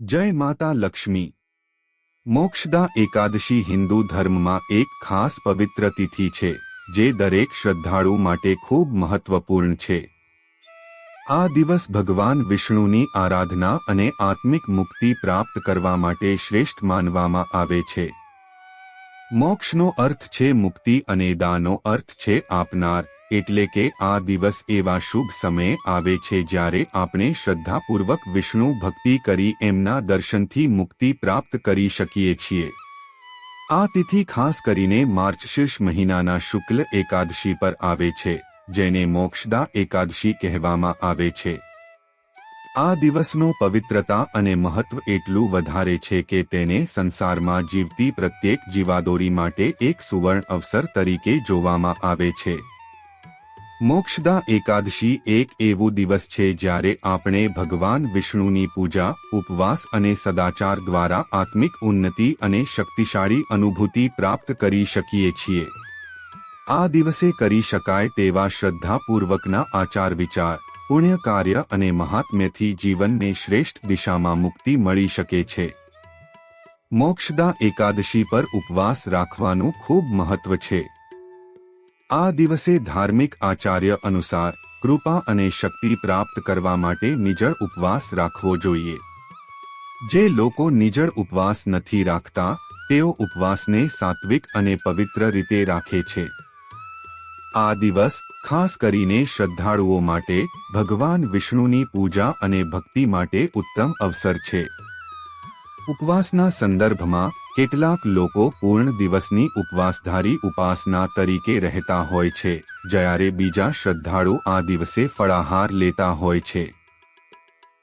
જય માતા લક્ષ્મી. મોક્ષદા એકાદશી હિન્દુ ધર્મમાં એક ખાસ પવિત્ર તિથિ છે, જે દરેક શ્રદ્ધાળુ માટે ખૂબ મહત્વપૂર્ણ છે. આ દિવસ ભગવાન વિષ્ણુની આરાધના અને આત્મિક મુક્તિ પ્રાપ્ત કરવા માટે શ્રેષ્ઠ માનવામાં આવે છે. મોક્ષનો અર્થ છે મુક્તિ અને દાનો અર્થ છે આપનાર. એટલે કે આ દિવસ એવા શુભ સમયે આવે છે જ્યારે આપણે શ્રદ્ધાપૂર્વક વિષ્ણુ ભક્તિ કરી એમના દર્શનથી મુક્તિ પ્રાપ્ત કરી શકીએ છીએ. આ તિથિ ખાસ કરીને માર્ચશીર્ષ મહિનાના શુક્લ એકાદશી પર આવે છે, જેને મોક્ષદા એકાદશી કહેવામાં આવે છે. આ દિવસનો પવિત્રતા અને મહત્વ એટલું વધારે છે કે તેને સંસારમાં જીવતી પ્રત્યેક જીવાદોરી માટે એક સુવર્ણ અવસર તરીકે જોવામાં આવે છે. મોક્ષદા એકાદશી એક એવું દિવસ છે જ્યારે આપણે ભગવાન વિષ્ણુની પૂજા, ઉપવાસ અને સદાચાર દ્વારા આત્મિક ઉન્નતિ અને શક્તિશાળી અનુભૂતિ પ્રાપ્ત કરી શકીએ છીએ. આ દિવસે કરી શકાય તેવા શ્રદ્ધાપૂર્વકના આચાર વિચાર પુણ્ય કાર્ય અને મહાત્મ્યથી જીવનને શ્રેષ્ઠ દિશામાં મુક્તિ મળી શકે છે. મોક્ષદા એકાદશી પર ઉપવાસ રાખવાનું ખૂબ મહત્વ છે. આ દિવસે ધાર્મિક આચાર્ય અનુસાર કૃપા અને શક્તિ પ્રાપ્ત કરવા માટે નિજળ ઉપવાસ રાખવો જોઈએ. જે લોકો નિજળ ઉપવાસ નથી રાખતા, તેઓ ઉપવાસને સાત્વિક અને પવિત્ર રીતે રાખે છે. આ દિવસ ખાસ કરીને શ્રદ્ધાળુઓ માટે ભગવાન વિષ્ણુની પૂજા અને ભક્તિ માટે ઉત્તમ અવસર છે. ઉપવાસના સંદર્ભમાં કેટલાક લોકો પૂર્ણ દિવસની ઉપવાસધારી ઉપાસના તરીકે રહેતા હોય છે, જ્યારે બીજા શ્રદ્ધાળુ આ દિવસે ફળાહાર લેતા હોય છે.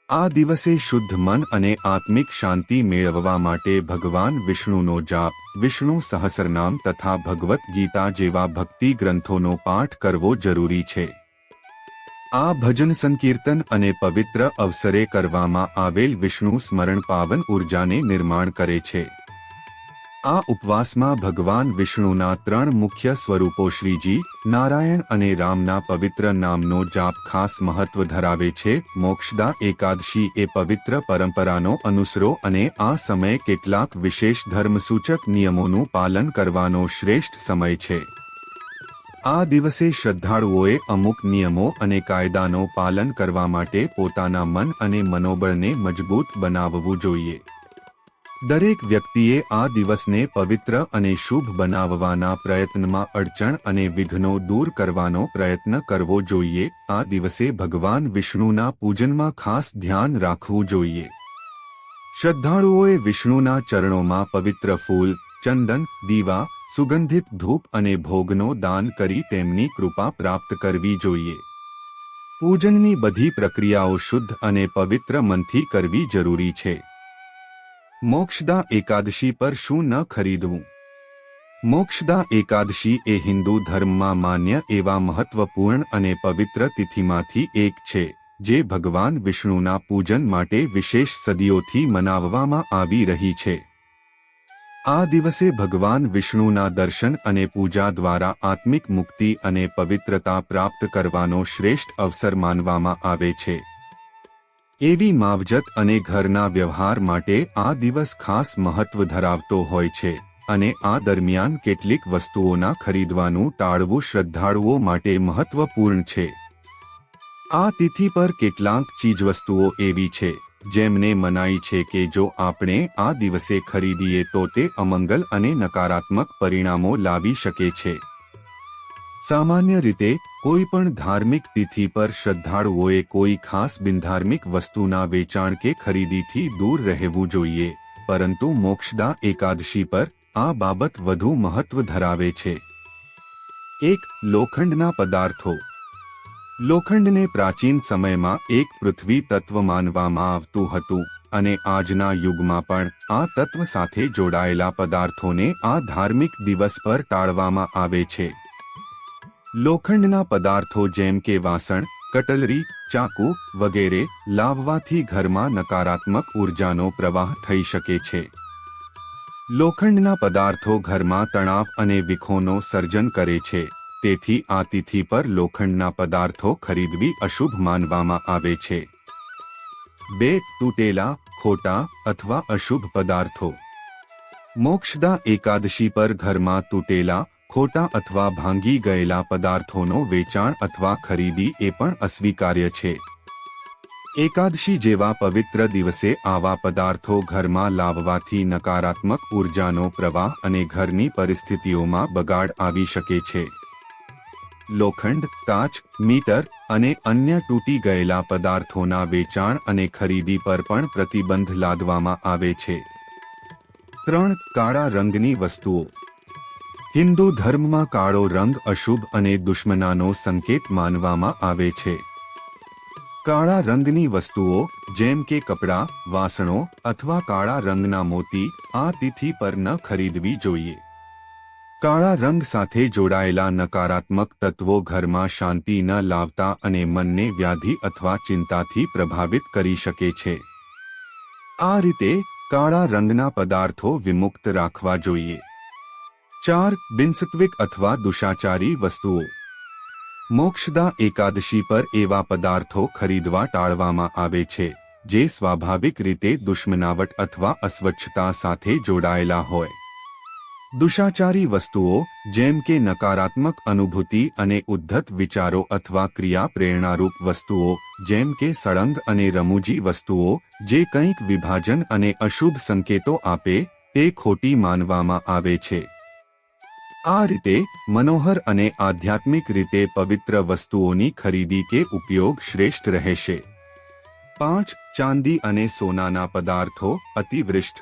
આ દિવસે શુદ્ધ મન અને આત્મિક શાંતિ મેળવવા માટે ભગવાન વિષ્ણુનો જાપ, વિષ્ણુ સહસ્રનામ તથા ભગવદ્ ગીતા જેવા ભક્તિ ગ્રંથોનો પાઠ કરવો જરૂરી છે. આ ભજન સંકીર્તન અને પવિત્ર અવસરે કરવામાં આવેલ વિષ્ણુ સ્મરણ પાવન ઉર્જાને નિર્માણ કરે છે. આ ઉપવાસમાં ભગવાન વિષ્ણુના ત્રણ મુખ્ય સ્વરૂપો શ્રીજી, નારાયણ અને રામના પવિત્ર નામનો જાપ ખાસ મહત્વ ધરાવે છે. મોક્ષદા એકાદશી એ પવિત્ર પરંપરાનો અનુસરો અને આ સમય કેટલાક વિશેષ ધર્મસૂચક નિયમોનું પાલન કરવાનો શ્રેષ્ઠ સમય છે. આ દિવસે શ્રદ્ધાળુઓએ અમુક નિયમો અને કાયદાનો પાલન કરવા માટે પોતાના મન અને મનોબળને મજબૂત બનાવવું જોઈએ. દરેક વ્યક્તિએ આ દિવસને પવિત્ર અને શુભ બનાવવાના પ્રયત્નમાં અડચણ અને વિઘ્નો દૂર કરવાનો પ્રયત્ન કરવો જોઈએ. આ દિવસે ભગવાન વિષ્ણુના પૂજનમાં ખાસ ધ્યાન રાખવું જોઈએ. શ્રદ્ધાળુઓએ વિષ્ણુના ચરણોમાં પવિત્ર ફૂલ, ચંદન, દીવા, સુગંધિત ધૂપ અને ભોગનો દાન કરી તેમની કૃપા પ્રાપ્ત કરવી જોઈએ. પૂજનની બધી પ્રક્રિયાઓ શુદ્ધ અને પવિત્ર મનથી કરવી જરૂરી છે. મોક્ષદા એકાદશી પર શું ન ખરીદવું? મોક્ષદા એકાદશી એ હિન્દુ ધર્મમાં માન્ય એવા મહત્વપૂર્ણ અને પવિત્ર તિથિમાંથી એક છે, જે ભગવાન વિષ્ણુના પૂજન માટે વિશેષ સદીઓથી મનાવવામાં આવી રહી છે. આ દિવસે ભગવાન વિષ્ણુના દર્શન અને પૂજા દ્વારા આત્મિક મુક્તિ અને પવિત્રતા પ્રાપ્ત કરવાનો શ્રેષ્ઠ અવસર માનવામાં આવે છે. એવી માવજત અને ઘરના વ્યવહાર માટે આ દિવસ ખાસ મહત્વ ધરાવતો હોય છે અને આ દરમિયાન કેટલીક વસ્તુઓના ખરીદવાનું ટાળવું શ્રદ્ધાળુઓ માટે મહત્વપૂર્ણ છે. આ તિથિ પર કેટલાક ચીજવસ્તુઓ એવી છે, જેમને મનાઈ છે કે જો આપણે આ દિવસે ખરીદીએ તો તે અમંગલ અને નકારાત્મક પરિણામો લાવી શકે છે. સામાન્ય રીતે, કોઈ પણ ધાર્મિક તિથિ પર શ્રદ્ધાળુઓએ કોઈ ખાસ બિનધાર્મિક વસ્તુના વેચાણ કે ખરીદીથી દૂર રહેવું જોઈએ, પરંતુ મોક્ષદા એકાદશી પર આ બાબત વધુ મહત્વ ધરાવે છે. એક, લોખંડના પદાર્થો. લોખંડને પ્રાચીન સમયમાં એક પૃથ્વી તત્વ માનવામાં આવતું હતું, અને આજના યુગમાં પણ આ તત્વ સાથે જોડાયેલા પદાર્થોને આ ધાર્મિક દિવસ પર ટાળવામાં આવે છે. લોખંડના પદાર્થો જેમ કે વાસણ, કટલરી, ચાકુ વગેરે લાવવાથી ઘરમાં નકારાત્મક ઉર્જાનો પ્રવાહ થઈ શકે છે. લોખંડના પદાર્થો ઘરમાં તણાવ અને વિખોનો સર્જન કરે છે. તેથી આ તિથિ પર લોખંડના પદાર્થો ખરીદવી અશુભ માનવામાં આવે છે. બે, તૂટેલા, ખોટા અથવા અશુભ પદાર્થો. મોક્ષદા એકાદશી પર ઘરમાં તૂટેલા ખોટા અથવા ભાંગી ગયેલા પદાર્થોનો વેચાણ અથવા ખરીદી એ પણ અસ્વીકાર્ય છે. એકાદશી જેવા પવિત્ર દિવસે આવા પદાર્થો ઘરમાં લાવવાથી નકારાત્મક ઉર્જાનો પ્રવાહ અને ઘરની પરિસ્થિતિઓમાં બગાડ આવી શકે છે. લોખંડ કાચ મીટર અને અન્ય તૂટી ગયેલા પદાર્થોના વેચાણ અને ખરીદી પર પણ પ્રતિબંધ લાદવામાં આવે છે. ત્રણ કાળા રંગની વસ્તુઓ. હિન્દુ ધર્મમાં કાળો રંગ અશુભ અને દુશ્મનાનો સંકેત માનવામાં આવે છે. કાળા રંગની વસ્તુઓ, જેમ કે કપડાં, વાસણો અથવા કાળા રંગના મોતી, આ તિથિ પર ન ખરીદવી જોઈએ. કાળા રંગ સાથે જોડાયેલા નકારાત્મક તત્વો ઘરમાં શાંતિ ન લાવતા અને મનને વ્યાધિ અથવા ચિંતાથી પ્રભાવિત કરી શકે છે. આ રીતે કાળા રંગના પદાર્થો વિમુક્ત રાખવા જોઈએ. ચાર બિનસત્વિક અથવા દુષાચારી વસ્તુઓ. મોક્ષદા એકાદશી પર એવા પદાર્થો ખરીદવા ટાળવામાં આવે છે, જે સ્વાભાવિક રીતે દુશ્મનાવટ અથવા અસ્વચ્છતા સાથે જોડાયેલા હોય. દુષાચારી વસ્તુઓ, જેમ કે નકારાત્મક અનુભૂતિ અને ઉદ્ધત વિચારો અથવા ક્રિયા પ્રેરણારૂપ વસ્તુઓ, જેમ કે સળંગ અને રમૂજી વસ્તુઓ, જે કંઈક વિભાજન અને અશુભ સંકેતો આપે, તે ખોટી માનવામાં આવે છે. આ રીતે મનોહર અને આધ્યાત્મિક રીતે પવિત્ર વસ્તુઓની ખરીદી કે ઉપયોગ શ્રેષ્ઠ રહેશે. પાંચ, ચાંદી અને સોનાના પદાર્થો અતિવૃષ્ટ.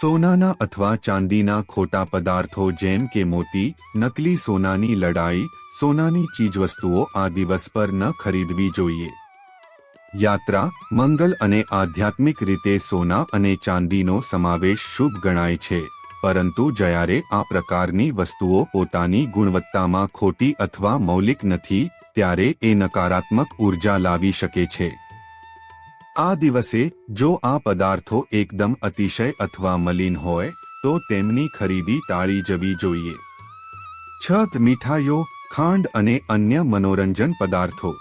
સોનાના અથવા ચાંદીના ખોટા પદાર્થો જેમ કે મોતી, નકલી સોનાની લડાઈ, સોનાની ચીજવસ્તુઓ આ દિવસ પર ન ખરીદવી જોઈએ. યાત્રા, મંગલ અને આધ્યાત્મિક રીતે સોના અને ચાંદીનો સમાવેશ શુભ ગણાય છે. પરંતુ જ્યારે આ પ્રકારની વસ્તુઓ પોતાની ગુણવત્તામાં ખોટી અથવા મૌલિક નથી, ત્યારે એ નકારાત્મક ઊર્જા લાવી શકે છે. આ દિવસે, જો આ પદાર્થો એકદમ અતિશય અથવા મલિન હોય, તો તેમની ખરીદી ટાળી જવી જોઈએ. છત મીઠાઈઓ, ખાંડ અને અન્ય મનોરંજન પદાર્થો.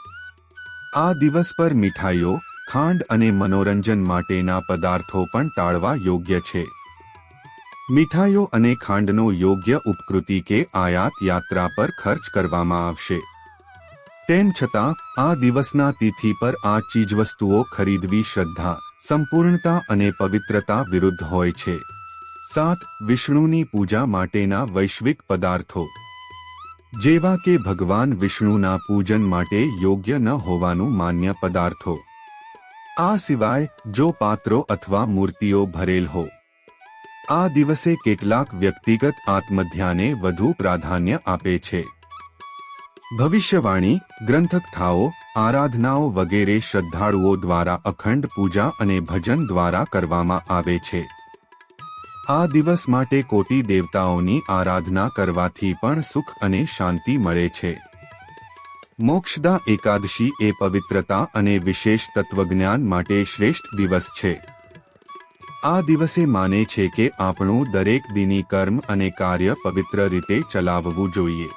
આ દિવસ પર મીઠાઈઓ, ખાંડ અને મનોરંજન માટેના પદાર્થો પણ ટાળવા યોગ્ય છે. મીઠાઈઓ અને ખાંડનો યોગ્ય ઉપકૃતિ કે આયાત યાત્રા પર ખર્ચ કરવામાં આવશે. તેમ છતાં, આ દિવસના તિથિ પર આ ચીજવસ્તુઓ ખરીદવી શ્રદ્ધા, સંપૂર્ણતા અને પવિત્રતા વિરુદ્ધ હોય છે. સાત, વિષ્ણુની પૂજા માટેના વૈશ્વિક પદાર્થો. જેવા કે ભગવાન વિષ્ણુના પૂજન માટે યોગ્ય ન હોવાનું માન્ય પદાર્થો. આ સિવાય, જો પાત્રો અથવા મૂર્તિઓ ભરેલ હો આ દિવસે કેટલાક વ્યક્તિગત આત્મધ્યાને વધુ પ્રાધાન્ય આપે છે. ભવિષ્યવાણી, ગ્રંથકથાઓ, આરાધનાઓ વગેરે શ્રદ્ધાળુઓ દ્વારા અખંડ પૂજા અને ભજન દ્વારા કરવામાં આવે છે. આ દિવસ માટે કોટી દેવતાઓની આરાધના કરવાથી પણ સુખ અને શાંતિ મળે છે. મોક્ષદા એકાદશી એ પવિત્રતા અને વિશેષ તત્વજ્ઞાન માટે શ્રેષ્ઠ દિવસ છે. આ દિવસે માને છે કે આપણું દરેક દિની કર્મ અને કાર્ય પવિત્ર રીતે ચલાવવું જોઈએ.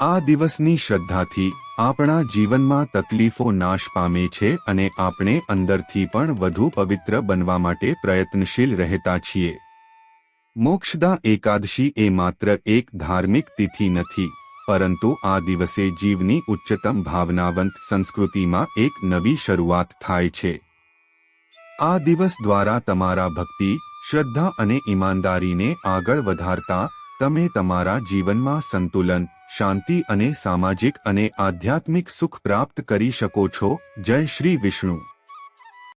આ દિવસની શ્રદ્ધાથી આપણા જીવનમાં તકલીફો નાશ પામે છે અને આપણે અંદરથી પણ વધુ પવિત્ર બનવા માટે પ્રયત્નશીલ રહેતા છીએ. મોક્ષદા એકાદશી એ માત્ર એક ધાર્મિક તિથિ નથી, પરંતુ આ દિવસે જીવની ઉચ્ચતમ ભાવનાવંત સંસ્કૃતિમાં એક નવી શરૂઆત થાય છે. આ દિવસ દ્વારા તમારા ભક્તિ, શ્રદ્ધા અને ઈમાનદારીને આગળ વધારતા, તમે તમારા જીવનમાં સંતુલન, શાંતિ અને સામાજિક અને આધ્યાત્મિક સુખ પ્રાપ્ત કરી શકો છો. જય શ્રી વિષ્ણુ.